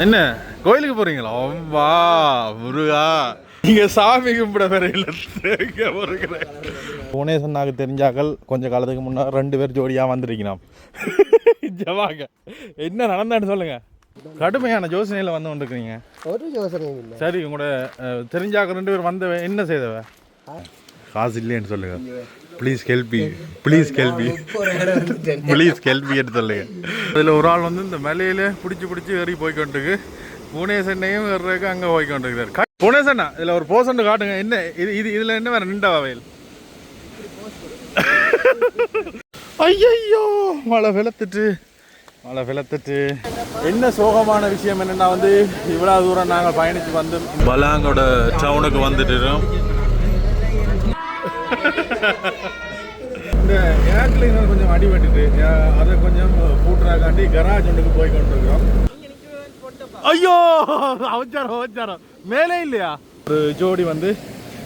என்ன கோயிலுக்கு போறீங்களா? வா முருகா. நீங்க சாமி கும்பிட வரையில எங்க போறீங்க புவனேசன்னாக்கு தெரிஞ்சாக்கள் கொஞ்ச காலத்துக்கு முன்னா ரெண்டு பேர் ஜோடியா வந்திருக்கலாம் ஜவாங்க என்ன நடந்தான்னு சொல்லுங்க. கடுமையான யோசனையில வந்து கொண்டிருக்கிறீங்க. ஒரு யோசனையும் இல்லை. சரி உங்களோட தெரிஞ்சாக்க ரெண்டு பேர் வந்தவ என்ன செய்தவ? காசு இல்லைன்னு சொல்லுங்க. Please help please help please எடுத்து சொல்லுங்க. அதில் ஒரு ஆள் வந்து இந்த மலையில பிடிச்சி பிடிச்சி ஏறி போய்க்கொண்டிருக்கு. புனேசண்ணையும் ஏறுறதுக்கு அங்கே போய்க்கொண்டிருக்கிறார். புனேசண்ணா இதில் ஒரு போசண்ட் காட்டுங்க. என்ன இது இது இதில் என்ன வேற நின்றா வயல்? ஐயையோ மழை வெளுத்துட்டு மழை வெளுத்துட்டு. என்ன சோகமான விஷயம் என்னன்னா வந்து இவ்வளவு தூரம் நாங்கள் பயணிச்சு வந்து பலாங்கோட டவுனுக்கு வந்துட்டுறோம் இந்த ஏர் கிளீனர் கொஞ்சம் அடிபட்டுட்டு அதை கொஞ்சம் பூட்டுறாக்காண்டி கராஜ் ஒன்றுக்கு போய் கொண்டிருக்கிறோம். ஐயோ அவச்சாரம் அவச்சாரம் மேலே இல்லையா? ஒரு ஜோடி வந்து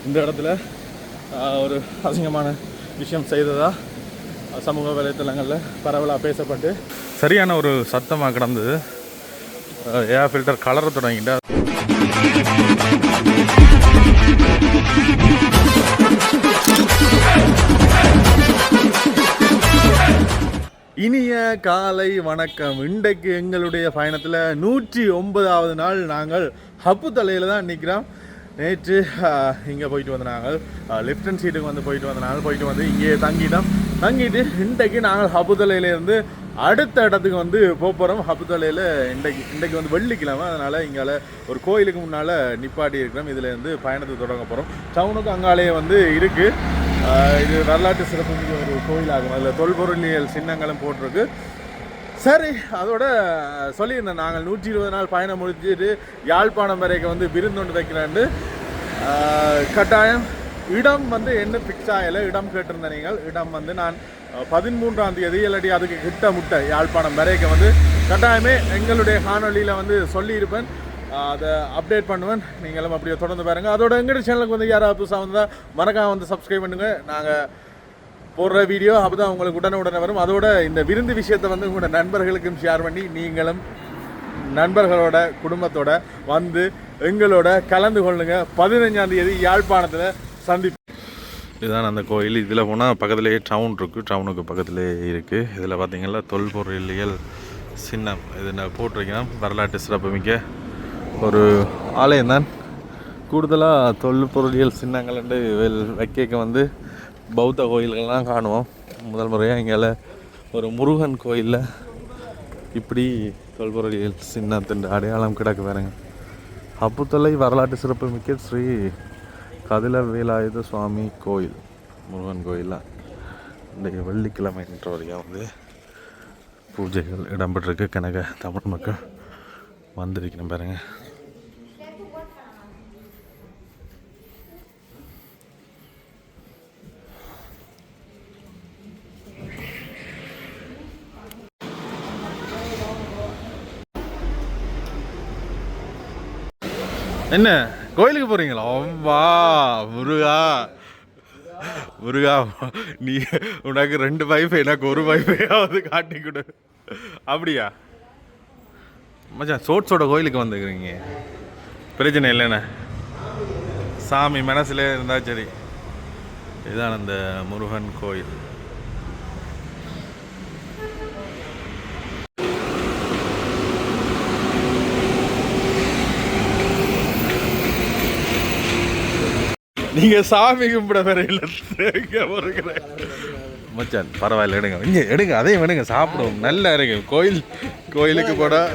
இந்த இடத்துல ஒரு அசிங்கமான விஷயம் செய்ததா சமூக வலைத்தளங்களில் பரவலாக பேசப்பட்டு சரியான ஒரு சத்தமாக கிடந்தது. ஏர் ஃபில்டர் கலர தொடங்கிட்டு. இனிய காலை வணக்கம். இன்றைக்கு எங்களுடைய பயணத்தில் நூற்றி ஒன்பதாவது நாள் நாங்கள் ஹப்பு தலையில் தான் நிற்கிறோம் நேற்று இங்கே போயிட்டு வந்த நாங்கள். லெஃப்டன் சீட்டுக்கு வந்து போயிட்டு வந்த நாங்கள் போயிட்டு வந்து இங்கே தங்கிட்டோம். தங்கிட்டு இன்றைக்கு நாங்கள் ஹப்புத்தலையிலேருந்து அடுத்த இடத்துக்கு வந்து போக போகிறோம் ஹப்புத்தலையில் இன்றைக்கு இன்றைக்கு வந்து வெள்ளிக்கிழமை. அதனால் இங்கால ஒரு கோயிலுக்கு முன்னால் நிப்பாட்டி இருக்கிறோம். இதில் இருந்து பயணத்தை தொடங்க போகிறோம் டவுனுக்கு அங்காலேயே வந்து இருக்குது இது வரலாற்று சிறப்புமிக்க ஒரு கோயிலாகும். அதில் தொல்பொருளியல் சின்னங்களும் போட்டிருக்கு. சரி அதோட சொல்லியிருந்தேன் நாங்கள் நூற்றி இருபது நாள் பயணம் முடிஞ்சிட்டு யாழ்ப்பாணம் வரைக்கும் வந்து விருந்தொண்டு வைக்கிறேன்னு கட்டாயம் இடம் வந்து என்ன ஃபிக்ஸ் ஆகலை இடம் கேட்டிருந்த நீங்கள். இடம் வந்து நான் பதிமூன்றாம் தேதி இல்லாட்டி அதுக்கு கிட்ட முட்டை யாழ்ப்பாணம் வரைக்கும் வந்து. கட்டாயமே எங்களுடைய காணொலியில் வந்து சொல்லியிருப்பேன். அதை அப்டேட் பண்ணுவேன். நீங்களும் அப்படியே தொடர்ந்து பாருங்கள் அதோட எங்கட சேனலுக்கு வந்து யாராவது புதுசாக வந்தால் மறக்காம வந்து சப்ஸ்கிரைப் பண்ணுங்கள் நாங்கள் போடுற வீடியோ அப்போ தான் உங்களுக்கு உடனே உடனே வரும். அதோட இந்த விருந்து விஷயத்தை வந்து உங்களோட நண்பர்களுக்கும் ஷேர் பண்ணி நீங்களும் நண்பர்களோட குடும்பத்தோட வந்து எங்களோட கலந்து கொள்ளுங்க. பதினஞ்சாம் தேதி யாழ்ப்பாணத்தில் சந்திப்பு இதுதான் அந்த கோயில். இதில் போனால் பக்கத்துலேயே டவுன் இருக்குது டவுனுக்கு பக்கத்துலேயே இருக்குது இதில் பார்த்தீங்கன்னா தொல்பொருளியல் சின்னம். இது நான் போட்டிருக்கேன். வரலாற்று சிறப்புமிக்க ஒரு ஆலயம் தான். கூடுதலாக தொல்பொருளியல் சின்னங்கள் என்று வெல் வைக்க வந்து பௌத்த கோயில்கள்லாம் காணுவோம். முதல் முறையாக இங்கே ஒரு முருகன் கோயிலில் இப்படி தொல்பொருளியல் சின்னத்தின் அடையாளம் கிடக்கு பாருங்க. அப்புத்தொல்லை வரலாற்று சிறப்புமிக்க ஸ்ரீ கதில வேலாயுத சுவாமி கோயில் முருகன் கோயிலாக இன்றைக்கு வெள்ளிக்கிழமை என்ற வரைக்கும் வந்து பூஜைகள் இடம்பெற்றிருக்கு. கனக தமிழ் மக்கள் வந்திருக்கணும் பாருங்கள் என்ன கோயிலுக்கு போகிறீங்களா வா முருகா. முருகா நீ உனக்கு ரெண்டு வைஃபை எனக்கு ஒரு பைப்பையாவது காட்டி கொடு. அப்படியா? மச்சான் சோட்ஸோட கோயிலுக்கு வந்துக்கிறீங்க. பிரச்சனை இல்லைண்ணே சாமி மனசுல இருந்தால் சரி. இதுதான் அந்த முருகன் கோயில். நீங்க சாமி கும்பிட வரையில இல்லை. மச்சான் பரவாயில்ல எடுங்க. இங்க எடுங்க அதையும் எடுங்க சாப்பிடுவோம். நல்லா இருக்கு. கோயில் கோயிலுக்கு போட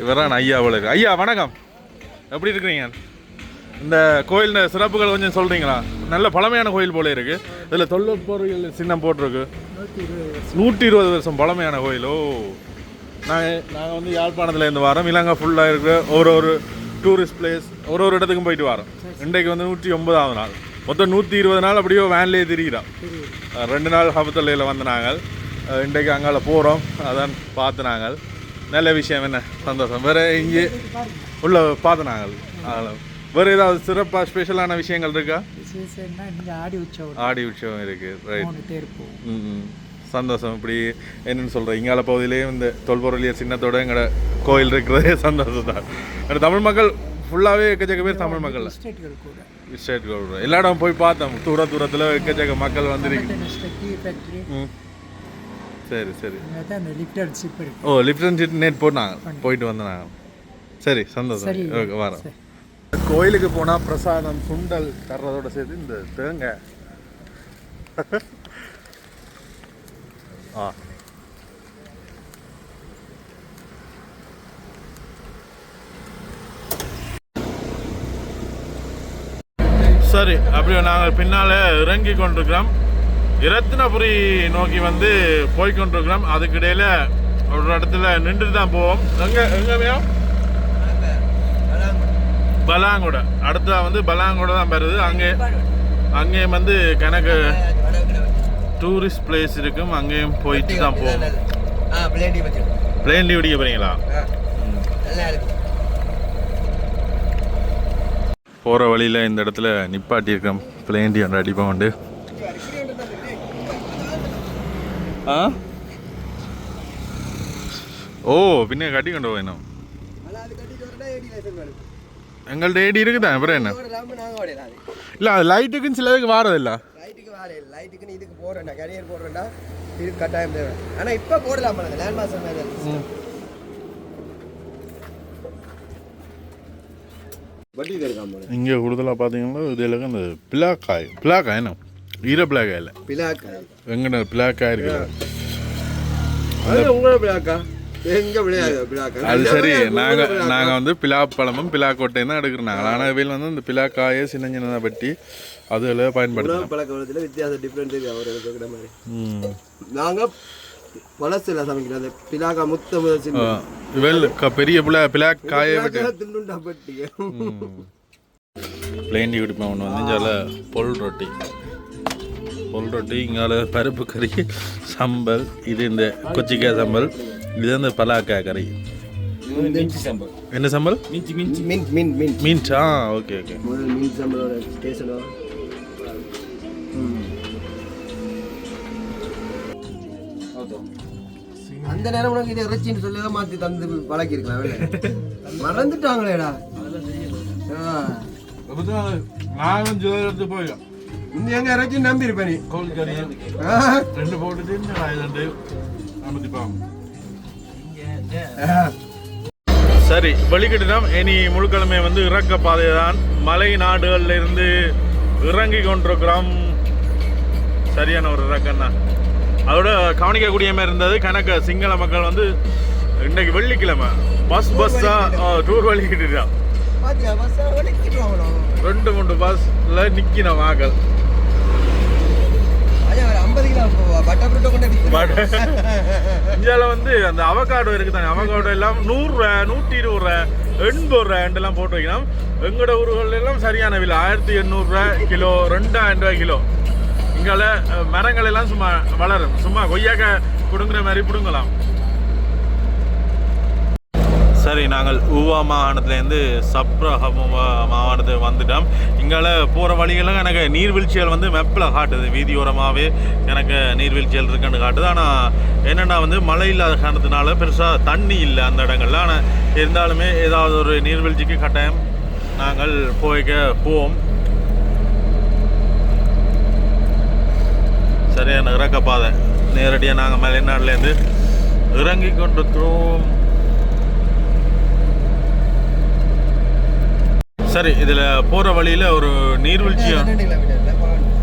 இவரான் ஐயா போல ஐயா வணக்கம். எப்படி இருக்கிறீங்க? இந்த கோயில் சிறப்புகள் கொஞ்சம் சொல்றீங்களா? நல்ல பழமையான கோயில் போல இருக்கு. இதுல தொல்பொருள் சின்னம் போட்டிருக்கு. நூற்றி இருபது வருஷம் பழமையான கோயில். ஓ. நாங்கள் நாங்கள் வந்து யாழ்ப்பாணத்தில் இருந்து வரோம். இலங்கை ஃபுல்லாக இருக்கிற ஒரு ஒரு டூரிஸ்ட் பிளேஸ் ஒரு ஒரு இடத்துக்கும் போயிட்டு வரோம். இன்றைக்கு வந்து நூற்றி ஒன்பதாவது நாள். மொத்தம் நூற்றி இருபது நாள் அப்படியே வேன்லேயே திரிகிறோம் ரெண்டு நாள் ஹபத்தல்லையில் வந்து நாங்கள். இன்றைக்கு அங்கால போகிறோம் அதான் பார்த்து நாங்கள். நல்ல விஷயம் என்ன? சந்தோஷம். வேறு இங்கே உள்ள பார்த்து நாங்கள். அதனால் வேறு ஏதாவது சிறப்பாக ஸ்பெஷலான விஷயங்கள் இருக்கா? ஆடி உற்சவம். ஆடி உற்சவம் இருக்குது ரைட் போகும் ம் சந்தோஷம். இப்படி என்னன்னு சொல்கிறேன் இங்கால பகுதியிலேயே இந்த தொல்பொருளியர் சின்னத்தோட எங்களோட கோயில் இருக்கிறதே சந்தோஷம் தான் தமிழ் மக்கள் ஃபுல்லாகவே எக்கச்சக்க பேர் தமிழ் மக்கள். கூட. ஸ்டேட் கவர்மெண்ட் எல்லா இடம் போய் பார்த்தோம். தூர தூரத்தில் எக்கச்சக்க மக்கள் வந்துருக்கு. சரி சரி. ஓ லிப்டன் சீட் நேட் போட்டாங்க. போயிட்டு வந்தேன் சரி சந்தோஷம். சரி. ஓகே வரேன். கோயிலுக்கு போனால் பிரசாதம் சுண்டல் தர்றதோட சேர்த்து இந்த தேங்காய். ஆ சரி அப்படியே நாங்கள் பின்னால் இறங்கி கொண்டிருக்கிறோம். இரத்தினபுரி நோக்கி வந்து போய் கொண்டிருக்கிறோம். அதுக்கு இடையில ஒரு இடத்துல நின்றுட்டு தான் போவோம். எங்கே எங்கேயோ பலாங்குடை. அடுத்தா வந்து பலாங்குடை தான் வருது அங்கே அங்கேயும் வந்து கணக்கு டூரிஸ்ட் பிளேஸ் இருக்கும் அங்கேயும் போயிட்டு தான் போவோம். பிளேன் லீவ் அடிக்க போறீங்களா? போகிற வழியில் இந்த இடத்துல நிப்பாட்டி இருக்கோம். பிளேன் டீ அடிப்போம் உண்டு ஆ? ஓ பின்ன கட்டி கொண்டு போயினோம் எங்கள்கிட்ட ஏடி இருக்குதா? அப்புறம் என்ன? இல்லை அது லைட்டுக்குன்னு சிலதுக்கு வாரதில்ல லைட்டுக்கு வாரே லைட்டுக்கு இதுக்கு போடுறேன்டா கரியர் போடுறேன்டா இது கட்டாயம் தேவை. ஆனா இப்ப போடலாம் லேண்ட் மாசம் மேல இங்கே கூடுதலாக பார்த்தீங்கன்னா இது எல்லாம் இந்த பிளாக்காய் பிளாக்காய் என்ன? ஈர பிளாக்காய் இல்லை பிளாக்கா எங்கட பிளாக்காய் இருக்குது. அது உங்களோட பிளாக்கா அது சரி நாங்கள் நாங்கள் வந்து பிலாப்பழமும் பிலாக்கொட்டையும் தான் எடுக்கிறோம் நாங்கள் ஆனால் இவையில் வந்து இந்த பிலாக்காயை சின்ன சின்னதாக வெட்டி அதில் பயன்படுத்தலாம் உணவு பழக்க வழக்கத்தில் வித்தியாசம் டிஃப்ரெண்ட் தெரியும் அவர் இருக்கிற மாதிரி. ம். நாங்க பழசில் சமைக்கிறோம் அந்த பிலாக்கா முத்த இவள் க- பெரிய பிளா பிளாக் காயை தின்னுண்டா பட்டிங்க பிளேண்டி குடிப்பேன் ஒன்று வந்து இங்கால பொல் ரொட்டி. பொல் ரொட்டி இங்கால பருப்பு கறி சம்பல் இது இந்த கொச்சிக்காய் சம்பல். இது இந்த பலாக்காய் கறி என்ன சம்பல் mint mint mint means ah okay okay முதல் மீன் சம்பளோட ஸ்டேஷனோ அந்த நேரம் உனக்கு இது இறைச்சின்னு சொல்லி தான் மாற்றி தந்து பழக்கிருக்கலாம் மறந்துட்டாங்களேடா ஆ. நானும் எடுத்து போய் இந்த எங்க இறைச்சி நம்பி இருப்ப நீ கோழி. ரெண்டு போட்டு தின்னு ரெண்டு அமர்த்திப்பாங்க சரி வெளிக்கிட்டுனோம் இனி முழுக்கிழமை வந்து இறக்க பாதை தான் மலை நாடுகள்ல இருந்து இறங்கி கொண்டிருக்கிறோம். சரியான ஒரு இறக்கம் தான் அதோட கவனிக்கக்கூடிய மாதிரி இருந்தது கணக்கு சிங்கள மக்கள் வந்து இன்னைக்கு வெள்ளிக்கிழமை. பஸ் பஸ்ஸா டூர் வலிக்கிடுவாங்களோ ரெண்டு மூணு பஸ்ல நிக்கின மக்கள் இந்தியாவில் வந்து அந்த அவகாடோ இருக்குதாங்க அவகாடோ எல்லாம் நூறுரூவா நூற்றி இருபது ரூபா எண்பது ரூபாண்டெல்லாம் போட்டு வைக்கலாம் எங்களோட ஊர்கள் எல்லாம் சரியான விலை. ஆயிரத்தி எண்ணூறுரூவா கிலோ ரெண்டாயிரம் ரூபாய் கிலோ. இங்கால மரங்கள் எல்லாம் சும்மா வளரும். சும்மா கொய்யாக்க பிடுங்குற மாதிரி பிடுங்கலாம். சரி நாங்கள் ஊவா மாகாணத்துலேருந்து சப்ரஹமுவா மாகாணத்துக்கு வந்துட்டோம். இங்கால போகிற வழியெல்லாம் எனக்கு நீர்வீழ்ச்சிகள் வந்து மெப்பில் காட்டுது வீதியோரமாகவே எனக்கு நீர்வீழ்ச்சிகள் இருக்குன்னு காட்டுது. ஆனால் என்னென்னா வந்து மழை இல்லாத காரணத்தினால பெருசாக தண்ணி இல்லை அந்த இடங்கள்ல. ஆனால் இருந்தாலுமே ஏதாவது ஒரு நீர்வீழ்ச்சிக்கு கட்டாயம் நாங்கள் போய்க்க போவோம். சரியான இறக்கப்பாதை நேரடியாக நாங்கள் மலைநாட்டிலேருந்து இறங்கி கொண்டிருக்கிறோம். சரி இதில் போகிற வழியில் ஒரு நீர்வீழ்ச்சி.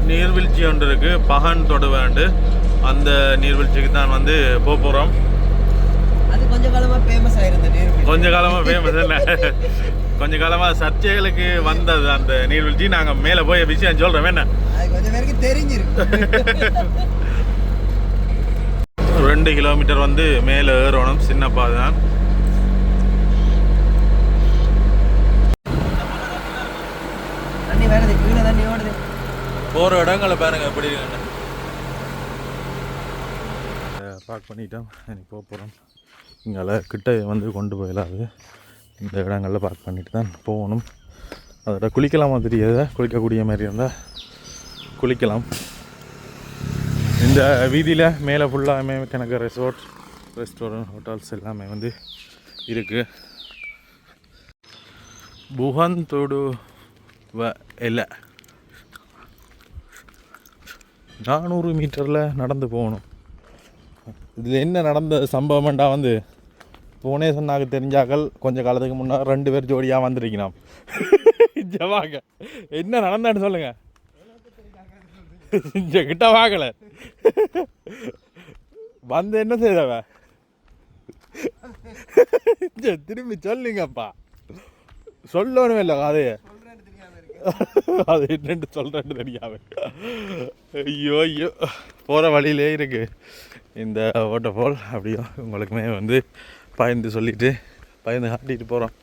நீர்வீழ்ச்சி ஒன்று இருக்கு. பகன் தொடுவேண்டு அந்த நீர்வீழ்ச்சிக்கு தான் வந்து போக போகிறோம் அது கொஞ்ச காலமா ஃபேமஸ் ஆயிருந்த நீர் கொஞ்ச காலமாக ஃபேமஸ் இல்லை. கொஞ்ச காலமாக சர்ச்சைகளுக்கு வந்தது அந்த நீர்வீழ்ச்சி. நாங்கள் மேலே போய் விஷயம் சொல்கிறோம் என்ன? கொஞ்சம் பேருக்கு தெரிஞ்சிருக்கு. ரெண்டு கிலோமீட்டர் வந்து மேலே ஏறணும். சின்ன பாதை தான் தண்ணி வேறது கீழே தண்ணி ஓடுது. போகிற இடங்களை பாருங்க எப்படி இருக்குன்னு. பார்க் பண்ணிட்டோம். எனக்கு போக போகிறோம் இங்கால கிட்ட வந்து கொண்டு போயிடாது இந்த இடங்களில் பார்க் பண்ணிட்டு தான் போகணும். அதோட குளிக்கலாமா தெரியாத குளிக்கக்கூடிய மாதிரி இருந்தால் குளிக்கலாம். இந்த இந்த வீதியில் மேலே ஃபுல்லாமே கணக்கு ரெசார்ட் ரெஸ்டாரண்ட் ஹோட்டல்ஸ் எல்லாமே வந்து இருக்குது புகந்தொடு வ இல்லை நானூறு மீட்டரில் நடந்து போகணும். இதில் என்ன நடந்த சம்பவம்டா வந்து போனே சொன்னாங்க தெரிஞ்சாக்கள் கொஞ்சம் காலத்துக்கு முன்னாடி ரெண்டு பேர் ஜோடியாக வந்திருக்கலாம் ஜவாங்க என்ன நடந்தான்னு சொல்லுங்கள் இங்க கிட்ட வாங்கல. வந்து என்ன செய்தவ? திரும்பி சொல்லுங்கப்பா. சொல்லணும் இல்லை கதையை. அது என்னென்னு சொல்கிறேன்னு தெரியாம ஐயோ ஐயோ. போகிற வழியிலே இருக்கு. இந்த வாட்டர்ஃபால் அப்படியோ உங்களுக்குமே வந்து பயந்து சொல்லிட்டு பயந்து காட்டிட்டு போகிறோம்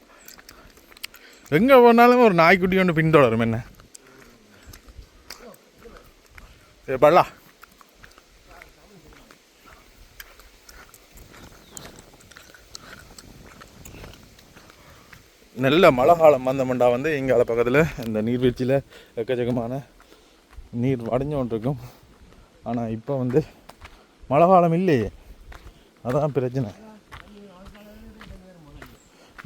எங்கே போனாலும் ஒரு நாய்க்குட்டி ஒன்று பின்தொடரும் என்ன? ஏ பல்லா. நல்ல மழை காலம் வந்தமெண்டா வந்து எங்கால பக்கத்தில் இந்த நீர்வீழ்ச்சியில் எக்கச்சக்கமான நீர் வடிஞ்சு ஆனால் இப்போ வந்து மழை காலம் இல்லையே. அதான் பிரச்சனை.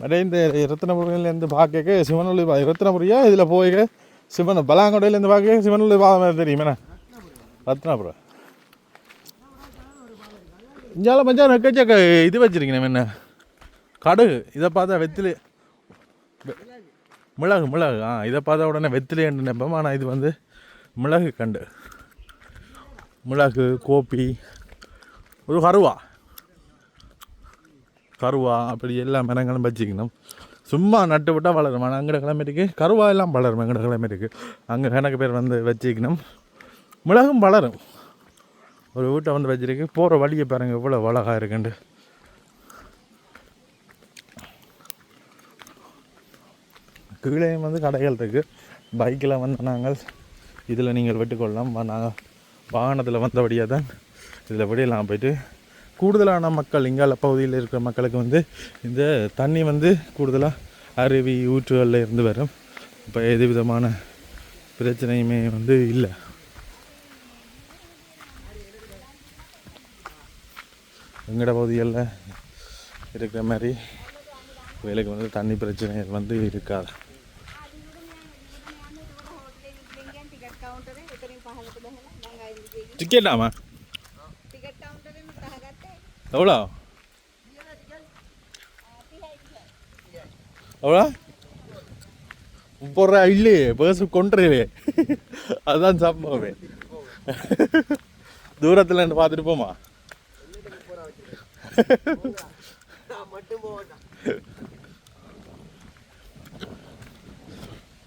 மற்ற இந்த ரத்னபுரியிலேருந்து பார்க்க சிவனொல்லி பா ரத்னபுரியா இதில் போய் சிவன் பலாங்கொடையிலேருந்து பார்க்க சிவனொல்லி பாதம் மாதிரி தெரியும் என்ன? ரத்னாபுரம். இஞ்சால மச்சான் எக்கச்சக்க இது வச்சிருக்கேன் என்ன? கடுகு. இதை பார்த்தா வெத்திலே மிளகு மிளகு. ஆ இதை பார்த்தா உடனே வெத்திலேன்னு நினைப்போம் ஆனால் இது வந்து மிளகு கண்டு. மிளகு கோப்பி ஒரு கருவா. கருவா அப்படி எல்லா மரங்களும் வச்சுக்கணும். சும்மா நட்டு விட்டால் வளரும். ஆனால் அங்கே கிளம்பிட்டுக்கு கருவா எல்லாம் வளரும். எங்கட கிளம்பிட்டுக்கு அங்கே கணக்கு பேர் வந்து வச்சுக்கணும். மிளகும் வளரும். ஒரு வீட்டை வந்து வச்சிருக்கு. போகிற வழியை பாருங்க. எவ்வளோ அழகாக இருக்குன்ட்டு கீழேயும் வந்து கடைகள் இருக்குது பைக்கில் வந்து நாங்கள் இதில் நீங்கள் வெட்டுக்கொள்ளலாம். நாங்கள் வாகனத்தில் வந்தபடியாக தான் இதில் விடையெல்லாம் போயிட்டு. கூடுதலான மக்கள் இங்கால பகுதியில் இருக்கிற மக்களுக்கு வந்து இந்த தண்ணி வந்து கூடுதலாக அருவி ஊற்றுகளில் இருந்து வரும். இப்போ எது விதமான பிரச்சனையுமே வந்து இல்லை. எங்கட பகுதிகளில் இருக்கிற மாதிரி வேலைக்கு வந்து தண்ணி பிரச்சனை வந்து இருக்காது. டிக்கெட்டாமா எவ்வளோ எவ்வளோ போடுற இல்லையே பேசு கொண்டுலையே அதுதான் சம்பவமே தூரத்தில் இருந்து பார்த்துட்டு போமா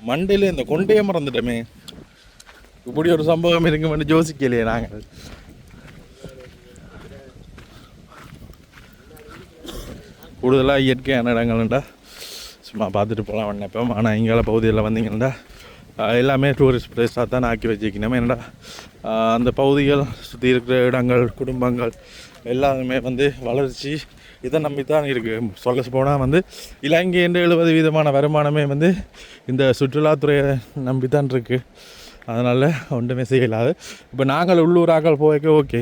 மண்டையில் இந்த கொண்டையே மறந்துட்டோமே. இப்படி ஒரு சம்பவம் இருக்குமென்னு யோசிக்கலையே நாங்கள் கூடுதலாக இயற்கையான இடங்கள்ண்டா சும்மா பார்த்துட்டு போகலாம் நினைப்போம் ஆனால் இங்கால பகுதியில் வந்தீங்கன்னா எல்லாமே டூரிஸ்ட் பிளேஸாக தான் ஆக்கி வச்சுக்கணும் ஏன்னா அந்த பகுதிகள் சுற்றி இருக்கிற இடங்கள் குடும்பங்கள் எல்லாருமே வந்து வளர்ச்சி இதை நம்பி தான் இருக்குது சொல்ல போனால் வந்து இலங்கை என்று எழுபது விதமான வருமானமே வந்து இந்த சுற்றுலாத்துறையை நம்பி தான் இருக்குது அதனால் ஒன்றுமே செய்யலாது இப்போ நாங்கள் உள்ளூராக்கள் போய்க்க ஓகே.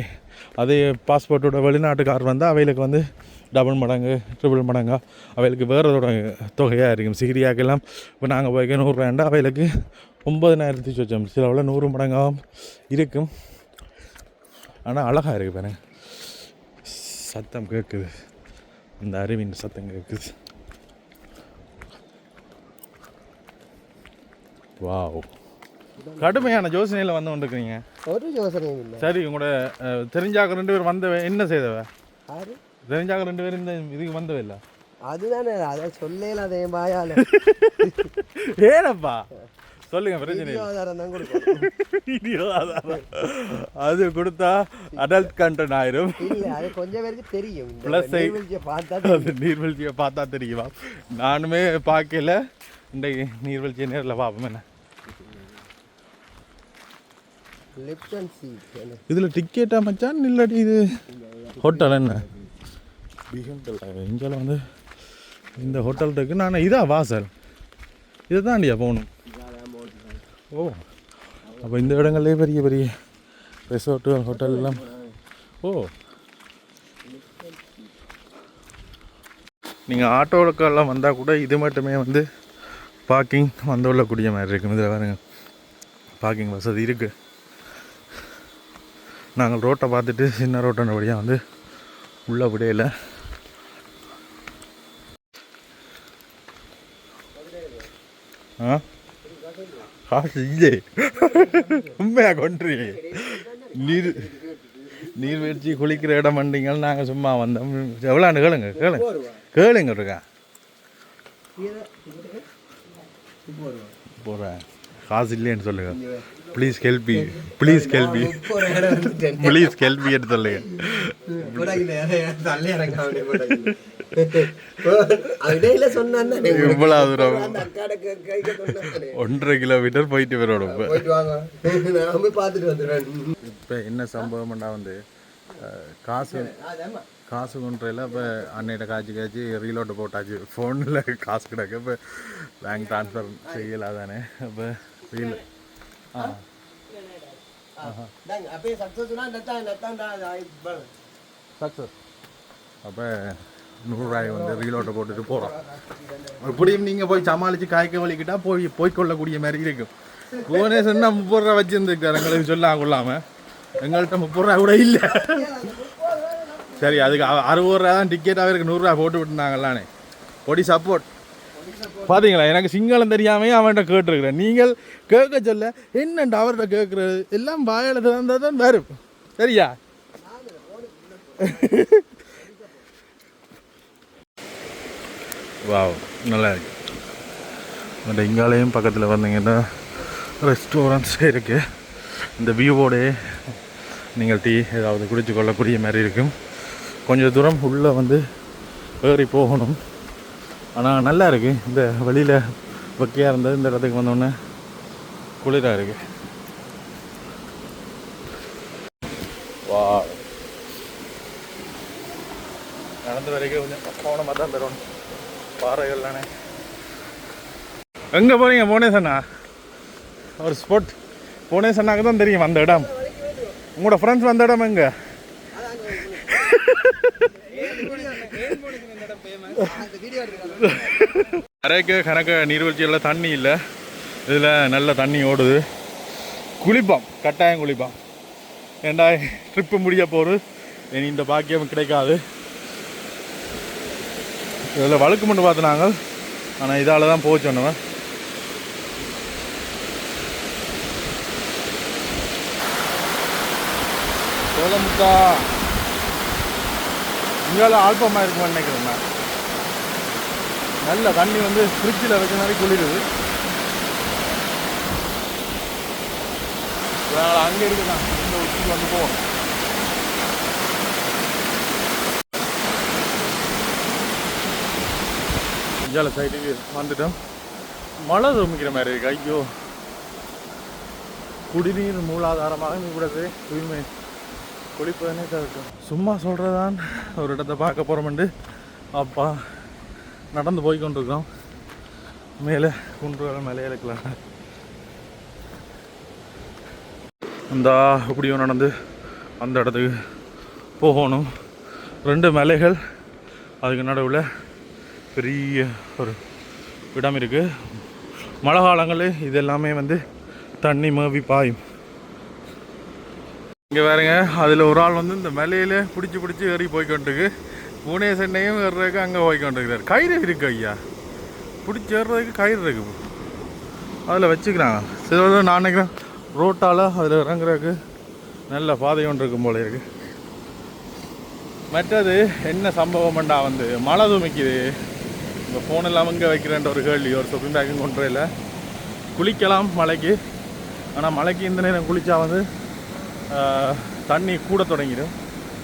அதே பாஸ்போர்ட்டோட வெளிநாட்டுக்கார் வந்தால் அவைகளுக்கு வந்து டபுள் மடங்கு ட்ரிபிள் மடங்கா அவைகளுக்கு வேறதோட தொகையாக இருக்கும். சிகிரியாக்கெல்லாம் இப்போ நாங்கள் போய்க்க நூறுரூவாண்டா அவைகளுக்கு ஒம்பதினாயிரத்தி சொச்சம். சிலவில் நூறு மடங்காகவும் இருக்கும். ஆனால் அழகாக இருக்குது பாருங்க. சத்தம் கேட்குது இந்த அருவின் சத்தம் கேட்குது வாவ். கடுமையான யோசனையில் வந்து கொண்டிருக்கிறீங்க. ஒரு யோசனையும் இல்லை. சரி உங்களோட தெரிஞ்சாக்க ரெண்டு பேர் வந்தவ என்ன செய்தவ? யாரு? தெரிஞ்சாக்க ரெண்டு பேரும் இந்த இதுக்கு வந்தவ இல்ல. அதுதானே அதை சொல்லல அதே பாயால ஏனப்பா? சொல்லுங்க பிரச்சனை. அது கொடுத்தா அடல்ட் கண்டென்ட் ஆயிரும். அது கொஞ்சம் பேருக்கு தெரியும். நீர்வீழ்ச்சியை பார்த்தா அது நீர்வீழ்ச்சியை பார்த்தா தெரியுமா? நானுமே பார்க்கல. இன்றைக்கு நீர்வீழ்ச்சியை நேரில் பார்ப்போம் என்ன? இதில் டிக்கெட்டா மச்சான்? இல்லாட்டி இது ஹோட்டல் என்ன? இங்கே வந்து இந்த ஹோட்டல் இருக்குது நான் இதா வாசல் இதை தாண்டியா போகணும். ஓ அப்போ இந்த இடங்கள்லேயே பெரிய பெரிய ரெசார்ட்டு ஹோட்டல் எல்லாம். ஓ. நீங்கள் ஆட்டோவுக்கெல்லாம் வந்தால் கூட இது மட்டுமே வந்து பார்க்கிங் வந்து கொள்ளக்கூடிய மாதிரி இருக்கும். இதில் பாருங்க. பார்க்கிங் வசதி இருக்குது நாங்கள் ரோட்டை பார்த்துட்டு சின்ன ரோட்டை வழியாக வந்து உள்ள விடையில. ஆ? காசு இல்லை உண்மையாக கொன்று. நீர் நீர்வீழ்ச்சி குளிக்கிற இடம் வந்தீங்கள் நாங்கள் சும்மா வந்தோம். எவ்வளோன்னு கேளுங்க கேளுங்க. கேளுங்க இருக்கா போகிறேன் காசு இல்லைன்னு சொல்லுங்க. ப்ளீஸ் கெல்பி ப்ளீஸ் வந்துட்டேன். ப்ளீஸ் சொல்லுங்க. அது இடையில சொன்னான் தானே. இவ்வளவு தூரம். ஒன்றரை கிலோமீட்டர் போயிட்டு வரோட இப்போ என்ன சம்பவம்னா வந்து காசு. காசு கொண்டுல இப்போ அன்னையிட்ட காய்ச்சி காய்ச்சி ரீலோட்டு போட்டாச்சு ஃபோனில் காசு கிடக்கு இப்போ பேங்க் ட்ரான்ஸ்ஃபர் செய்யலாம் தானே இப்போ ரீல் அப்படியே ஆ நெத்தான், சக்ஸஸ் அப்போ நூறுரூவாய் வந்து ரீலோட்டை போட்டுட்டு போகிறோம் இப்படியும் நீங்கள் போய் சமாளித்து காய்க்க வலிக்கிட்டா போய் போய் கொள்ளக்கூடிய மாதிரி இருக்கும் புவனேஸ்வரனா முப்பது ரூபா வச்சுருந்துருக்காரு எங்களுக்கு சொல்ல கொள்ளாமல் எங்கள்கிட்ட முப்பது ரூபா கூட இல்லை சரி அதுக்கு அறுபது ரூபா தான் டிக்கெட் அவருக்கு நூறுரூவா போட்டு விட்டுனாங்கல்லானே பொடி சப்போர்ட் பார்த்தீங்களா எனக்கு சிங்களம் தெரியாமையே அவன்கிட்ட கேட்டிருக்கிறேன். நீங்கள் கேட்க சொல்ல என்னண்டு அவர்கிட்ட கேட்குறது? எல்லாம் வாயில திறந்தால் தான் வரும். சரியா? வாவ் நல்லா இருக்கு. அந்த இங்காலையும் பக்கத்தில் வந்தீங்கன்னா ரெஸ்டாரண்ட்ஸ் இருக்குது இந்த வியூவோடே நீங்கள் டீ ஏதாவது குடிச்சு கொள்ளக்கூடிய மாதிரி இருக்கும். கொஞ்சம் தூரம் உள்ளே வந்து ஏறி போகணும். ஆனால் நல்லா இருக்குது இந்த வெளியில் வெக்கையாக இருந்தது. இந்த இடத்துக்கு வந்தோடனே குளிராக இருக்குது வா. நடந்து வரைக்கும் கொஞ்சம் கவனமாக தான் தரணும் பாறைகள்லானே எங்கே போகிறீங்க புவனேசண்ணா ஒரு ஸ்பாட் புவனேசண்ணாக்கு தான் தெரியும். அந்த இடம். உங்களோட ஃப்ரெண்ட்ஸ் வந்த இடம் எங்கே? கரைக்கு கணக்க நீர்வீழ்ச்சியில் தண்ணி இல்லை. இதில் நல்ல தண்ணி ஓடுது. குளிப்போம் கட்டாயம் குளிப்போம். ஏண்டா ட்ரிப்பு முடிய போகுது. இனி இந்த பாக்கியம் கிடைக்காது. இதில் வழுக்கு மட்டும் பார்த்துனாங்க ஆனால் இதால் தான் போச்சு சொன்னவன் சோளமுத்தா இங்கால ஆல்பமாக இருக்குமான்னு நினைக்கிறேன் நான். நல்ல தண்ணி வந்து ஃப்ரிட்ஜில் வச்ச மாதிரி குளிருது. அதனால் அங்கே இருக்குதான் இந்த உச்சிக்கு வந்து போகணும். இஞ்சால சைடுக்கு வந்துட்டோம். மழை துமிக்கிற மாதிரி இருக்கு. ஐயோ. குடிநீர் மூலாதாரமாக கூடாது தூய்மை குளிப்பதனே தவிர்க்கும். சும்மா சொல்கிறதான் ஒரு இடத்த பார்க்க போகிறோமெண்டு அப்பா. நடந்து போய் கொண்டிருக்கோம் மேலே குன்றுகள் மேலே இருக்கலாம் அந்த இப்படியும் நடந்து அந்த இடத்துக்கு போகணும். ரெண்டு மலைகள் அதுக்கு நடுவில் பெரிய ஒரு இடம் இருக்குது மழை காலங்களில் இது எல்லாமே வந்து தண்ணி மேவி பாயும். இங்கே வேறுங்க அதில் ஒரு ஆள் வந்து இந்த மலையில் பிடிச்சி பிடிச்சி ஏறி போய்க்கொண்டிருக்கு பூனே சென்னையும் ஏறுறதுக்கு அங்கே போய்க்கொண்டிருக்கிறார். கயிறு இருக்கு ஐயா. பிடிச்சி ஏறுறதுக்கு கயிறு இருக்கு. அதில் வச்சுக்கிறாங்க. சில நான் நினைக்கிறேன். ரோட்டால் அதில் இறங்குறதுக்கு நல்ல பாதை ஒன்று இருக்கும் போல இருக்கு. மற்றது என்ன சம்பவம்ண்டா வந்து மழை துமிக்குது. இந்த ஃபோன் இல்லாமல் இங்கே வைக்கிறேன்ற ஒரு கேள்வி ஒரு சொப்பிங் பேக்கும் கொண்டு இல்லை குளிக்கலாம் மழைக்கு. ஆனால் மழைக்கு இந்த நேரம் குளித்தா வந்து தண்ணி கூட தொடங்கிடும்.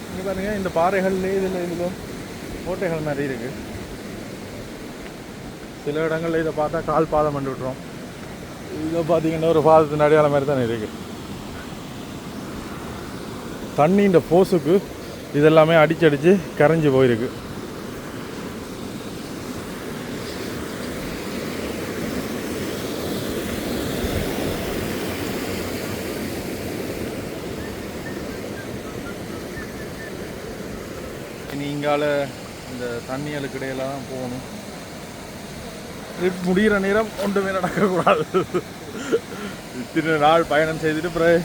இங்கே பாருங்க இந்த பாறைகள்லேயே இதில் இதில். கோட்டைகள் மாதிரி இருக்குது சில இடங்களில் இதை பார்த்தா கால் பாதம் பண்ணி விட்டுரும். இதை பார்த்தீங்கன்னா ஒரு பாதத்தின் அடையாளம் மாதிரி தானே இருக்குது தண்ணின்ற போசுக்கு இதெல்லாமே அடிச்சு அடித்து கரைஞ்சி போயிருக்கு இனி இங்கால இந்த தண்ணிகளுக்கு இடையில தான் போகணும். ட்ரிப் முடிகிற நேரம் ஒன்றுமே நடக்கக்கூடாது. இத்தனை நாள் பயணம் செய்துட்டு பிறகு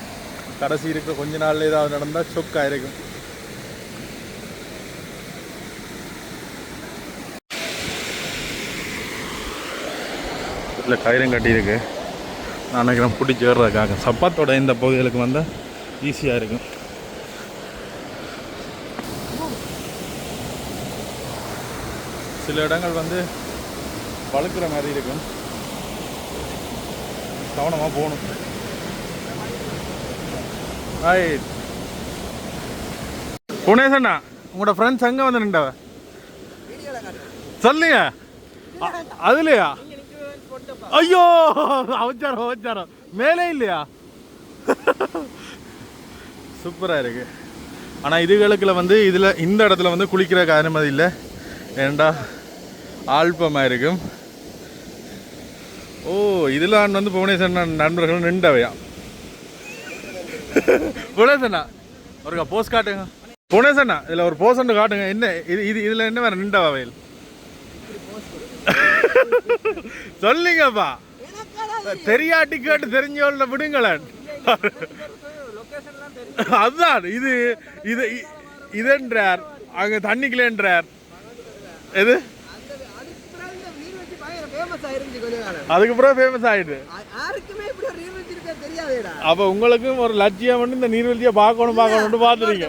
கடைசி இருக்க கொஞ்ச நாள்ல ஏதாவது நடந்தால் ஷொக் ஆயிருக்கும். இதில் கயிறும் கட்டியிருக்கு. நான் நினைக்கிறேன் பிடிச்சி ஏறுறதுக்காக. சப்பாத்தோட இந்த பகுதிகளுக்கு வந்தால் ஈஸியாக இருக்கும். சில இடங்கள் வந்து வழுக்கிற மாதிரி இருக்கும். கவனமாக போகணும். ரைட் புனேசண்ணா உங்களோட ஃப்ரெண்ட்ஸ் எங்கே வந்து நின்றவ? சொல்லுங்க. அதுலையா? ஐயோ அவச்சாரம் அவச்சாரம் மேலே இல்லையா? சூப்பராக இருக்குது ஆனால் இதுகளுக்குள்ள வந்து இதில் இந்த இடத்துல வந்து குளிக்கிறதுக்கு அனுமதி இல்லை. ஏண்டா ஆல்பமாக இருக்கும் ஓ இதில் வந்து புவனேஸ்வரன் நண்பர்கள் நின்றவையா? புவனேஸ்வரனா? ஒருக்கா போஸ் காட்டுங்க. புவனேஸ்வரனா? இதில் ஒரு போஸ் ஒன்று காட்டுங்க. என்ன இது இது இதில் என்ன வேறு நின்ற வகையில் சொல்லுங்கப்பா. தெரியாட்டி கேட்டு தெரிஞ்சவள விடுங்களேன். அதுதான் இது இது இதென்றார் அங்கே தண்ணிக்குள்ளேன்றார் எது? ஃபேமஸ் ஆயிருந்துச்சு அதுக்கப்புறம் ஃபேமஸ் ஆயிடுது யா- அப்ப உங்களுக்கும் ஒரு லட்சியம் வந்து இந்த நீர்வீழ்ச்சியை பார்க்கணும் பார்க்கணும்னு பார்த்துருங்க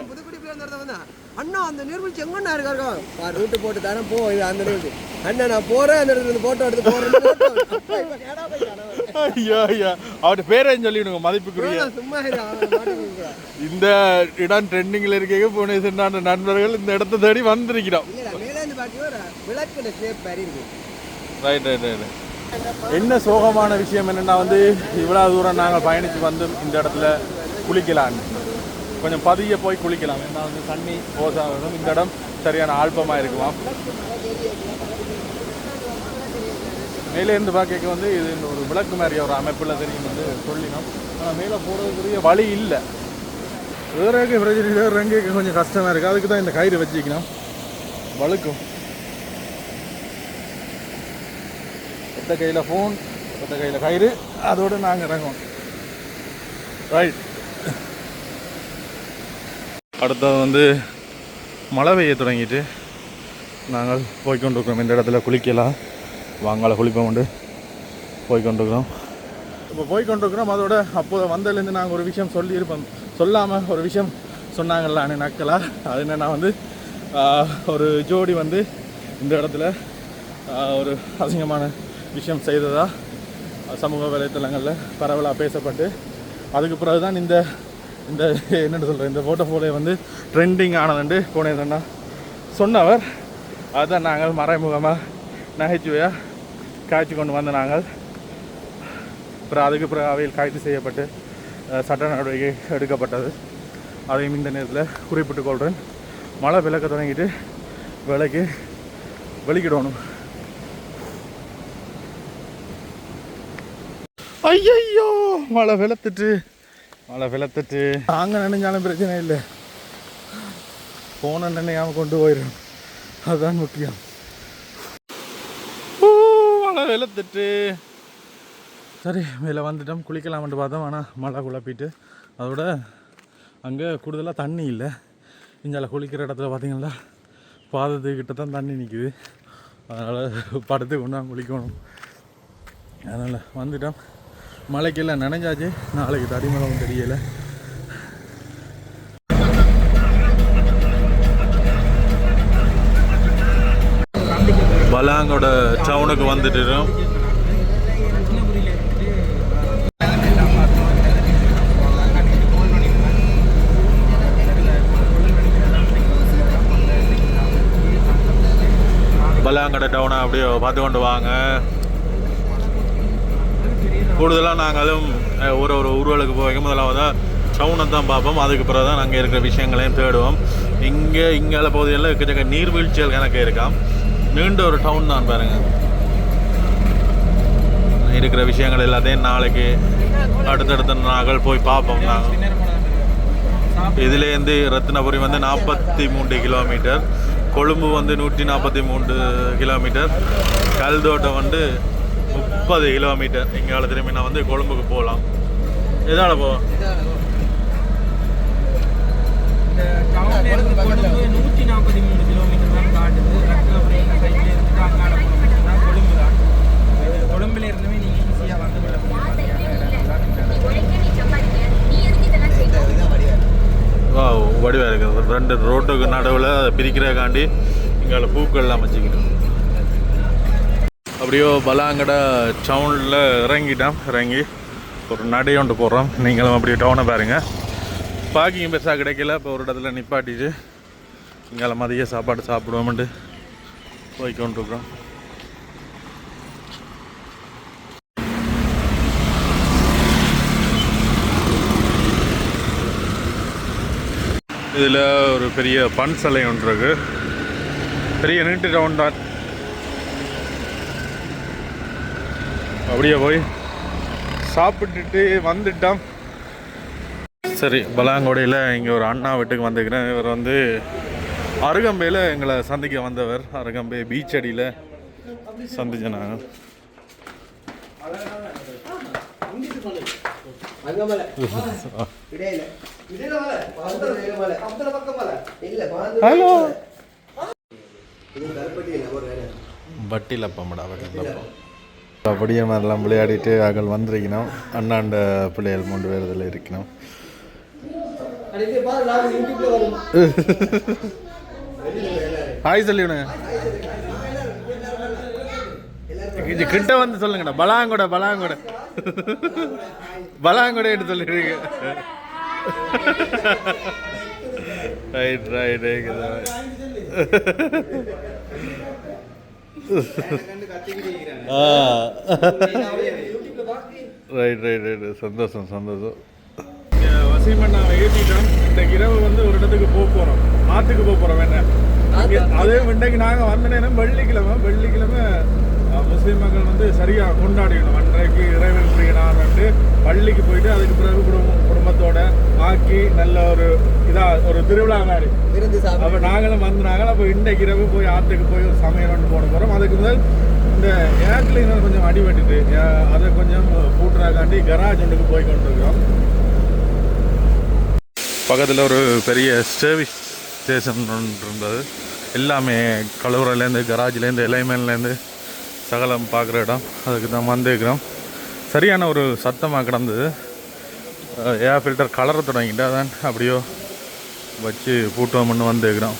அண்ணா அந்த நீர்வீழ்ச்சி எங்கண்ணா இருக்கா ரூட்டு போட்டு தானே போ அந்த நீர்வீழ்ச்சி அண்ணா நான் போறேன் அந்த இடத்துல இருந்து போட்டோ எடுத்து போறேன் ஐயோ ஐயோ. அவர்கிட்ட பேரையும் சொல்லிவிடுங்க மதிப்புக்குரிய. சும்மா இந்த இடம் ட்ரெண்டிங்கில் இருக்க புவனேஸ்வரன் நண்பர்கள் இந்த இடத்த தேடி வந்திருக்கிறோம். ஒரு ஷேப் மாதிரி ரைட் ரைட் ரைட் என்ன சோகமான விஷயம் என்னன்னா வந்து இவ்வளோ தூரம் நாங்கள் பயணித்து வந்து இந்த இடத்துல குளிக்கலான்னு கொஞ்சம் பதிய போய் குளிக்கலாம். ஏன்னா வந்து தண்ணி ஓசாகணும் இந்த இடம் சரியான ஆல்பமாக இருக்குமாம் மேலே இருந்து பார்க்க வந்து இது ஒரு விளக்கு மாதிரி ஒரு அமைப்பில் தெரியும் வந்து சொல்லினோம். ஆனால் மேலே போகிறதுக்குரிய வழி இல்லை. வேறக்கு பிரச்சனை இல்லை ரெங்கைக்கு கொஞ்சம் கஷ்டமாக இருக்குது அதுக்கு தான் இந்த கயிறு வச்சுக்கணும். வழுக்கும். ஒத்த கையில் ஃபோன் ஒத்த கையில் கயிறு. அதோடு நாங்கள் இறங்குவோம். ரைட் அடுத்தது வந்து மழை பெய்ய தொடங்கிட்டு நாங்கள் போய்கொண்டிருக்கிறோம். இந்த இடத்துல குளிக்கலாம். வாங்கால குளிப்போம் உண்டு. போய்கொண்டிருக்கிறோம். இப்போ போய்க்கொண்டிருக்கிறோம் அதோட அப்போது வந்ததுலேருந்து நாங்கள் ஒரு விஷயம் சொல்லியிருப்போம். சொல்லாமல் ஒரு விஷயம் சொன்னாங்கல்ல அண்ணே நக்கலா? அது என்னென்னா வந்து ஒரு ஜோடி வந்து இந்த இடத்துல ஒரு அசிங்கமான விஷயம் செய்ததா? சமூக வலைத்தளங்களில் பரவலாக பேசப்பட்டு அதுக்கு பிறகு தான் இந்த இந்த என்னென்னு சொல்கிறேன் இந்த ஃபோட்டோ வந்து ட்ரெண்டிங் ஆனதுண்டு போனேன்னா சொன்னவர் அதுதான் நாங்கள் மறைமுகமாக நகைச்சுவையாக காய்ச்சி கொண்டு வந்த நாங்கள். அப்புறம் அதுக்கு பிறகு அவையில் காய்ச்சி செய்யப்பட்டு சட்ட நடவடிக்கை எடுக்கப்பட்டது. அதையும் இந்த நேரத்தில் குறிப்பிட்டுக் கொள்கிறேன் மழை விளக்க தொடங்கிட்டு விலைக்கு வெளிக்கிடணும். ஐயையோ மழை வெளுத்துட்டு. மழை வெளுத்துட்டு. நாங்கள் நினைஞ்சாலும் பிரச்சனை இல்லை. போன நினையாம கொண்டு போயிடும் அதுதான் முக்கியம். மழை வெளுத்துட்டு. சரி மேலே வந்துட்டோம். குளிக்கலாம்னு பார்த்தோம். ஆனால் மழை குழப்பிட்டு. அதோட அங்கே கூடுதலாக தண்ணி இல்லை. இங்கே குளிக்கிற இடத்துல பார்த்தீங்களா? பாதத்துக்கிட்ட தான் தண்ணி நிற்குது அதனால் படுத்து கொண்டு குளிக்கணும். அதனால் வந்துட்டோம். மழைக்கெல்லாம் நனைஞ்சாச்சு. நாளைக்கு தடிமளவும் தெரியலை. பலாங்கோட டவுனுக்கு வந்துட்டு பலாங்கடை டவுனை அப்படியே பார்த்து கொண்டு வாங்க. கூடுதலாக நாங்களும் ஒரு ஒரு ஊர்களுக்கு போய் முதலாவது டவுனை தான் பார்ப்போம். அதுக்கு பிறகு தான் நாங்கள் இருக்கிற விஷயங்களையும் தேடுவோம். இங்கே இங்கே பகுதிகளில் கிட்டக்க நீர்வீழ்ச்சிகள் கணக்கு இருக்காம் நீண்ட ஒரு டவுன் தான் பாருங்கள் இருக்கிற விஷயங்கள் எல்லாத்தையும் நாளைக்கு அடுத்தடுத்த நாங்கள் போய் பார்ப்போம் நாங்கள் இதுலேருந்து ரத்னபுரி வந்து நாற்பத்தி மூன்று கிலோமீட்டர். கொழும்பு வந்து நூற்றி நாற்பத்தி மூன்று கிலோமீட்டர். கல்தோட்டம் வந்து முப்பது கிலோமீட்டர். எங்களால் திரும்பி நான் வந்து கொழும்புக்கு போகலாம் எதால போ. நூற்றி நாற்பத்தி மூணு கிலோமீட்டர் தான் காட்டுது சைட்ல இருந்துட்டு கொழும்பு தான் கொழும்புல இருந்துமே நீங்க வந்து வடிவாக இருக்குது ரெண்டு ரோட்டுக்கு நடுவில் பிரிக்கிறக்காண்டி இங்கால பூக்கள்லாம் வச்சுக்கிட்டோம் அப்படியோ பலாங்கடை டவுனில் இறங்கிட்டோம் இறங்கி ஒரு நடை ஒன்று போடுறோம். நீங்களும் அப்படியே டவுனை பாருங்கள் பார்க்கிங் பெருசாக கிடைக்கல. இப்போ ஒரு இடத்துல நிப்பாட்டிட்டு இங்கால மதிய சாப்பாடு சாப்பிடுவோம்ட்டு போய்க்கொண்டிருக்கிறோம் இதில் ஒரு பெரிய பன் சிலை ஒன்று இருக்குது பெரிய நீட்டு டவுன் தான். அப்படியே போய் சாப்பிட்டுட்டு வந்துட்டோம். சரி பலாங்கோடையில் இங்கே ஒரு அண்ணா வீட்டுக்கு வந்துக்கிறேன் இவர் வந்து அருகம்பையில் எங்களை சந்திக்க வந்தவர். அருகம்பை பீச் அடியில் இல்ல பாந்தர ஹலோ பட்டியில் பம்படா பட்டியில் அப்படியே மாதிரிலாம் விளையாடிட்டு அகல் வந்திருக்கணும். அண்ணாண்ட பிள்ளைகள் மூன்று பேர் இதில் இருக்கணும். ஹாய் சொல்லிவிடுங்க இது கிட்ட வந்து சொல்லுங்கடா. பலாங்கூட பலாங்கூட. பலாங்கூட எடுத்து சொல்லிடுங்க right right right right right சந்தோஷம் சந்தோஷம். வசீமண்ணா ஏற்றிட்டோம் இந்த இரவு வந்து ஒரு இடத்துக்கு போக போகிறோம் ஆற்றுக்கு போக போகிறோம் என்ன அதே இன்றைக்கு நாங்கள் வந்த நேரம் வெள்ளிக்கிழமை வெள்ளிக்கிழமை முஸ்லிம் மக்கள் வந்து சரியாக கொண்டாடிக்கணும் அன்றைக்கு இறைவன் பிரியனான்ட்டு பள்ளிக்கு போயிட்டு அதுக்கு பிறகு குடும்பம் குடும்பத்தோட ஆக்கி நல்ல ஒரு இதாக ஒரு திருவிழா மாதிரி. விருந்து அப்போ நாங்களும் வந்தாங்க அப்போ இன்றைக்கு இரவு போய் ஆற்றுக்கு போய் ஒரு சமையல் ஒன்று போட போகிறோம் அதுக்கு முதல் இந்த ஏர் கிளீனர் கொஞ்சம் அடிபட்டுட்டு அதை கொஞ்சம் பூட்டுறாக்காண்டி கராஜ் ஒன்றுக்கு போய் கொண்டிருக்கிறோம். பக்கத்தில் ஒரு பெரிய சர்வீஸ் ஸ்டேஷன் ஒன்று இருந்தது. எல்லாமே கழுவுறையிலேருந்து கராஜ்லேருந்து எலைமேன்லேருந்து சகலம் பார்க்குற இடம். அதுக்கு தான் வந்துருக்கிறோம். சரியான ஒரு சத்தமாக கிடந்தது. ஏர் ஃபில்டர் கலர தொடங்கிட்டு அதான் அப்படியோ வச்சு பூட்டோம்னு வந்துருக்கிறோம்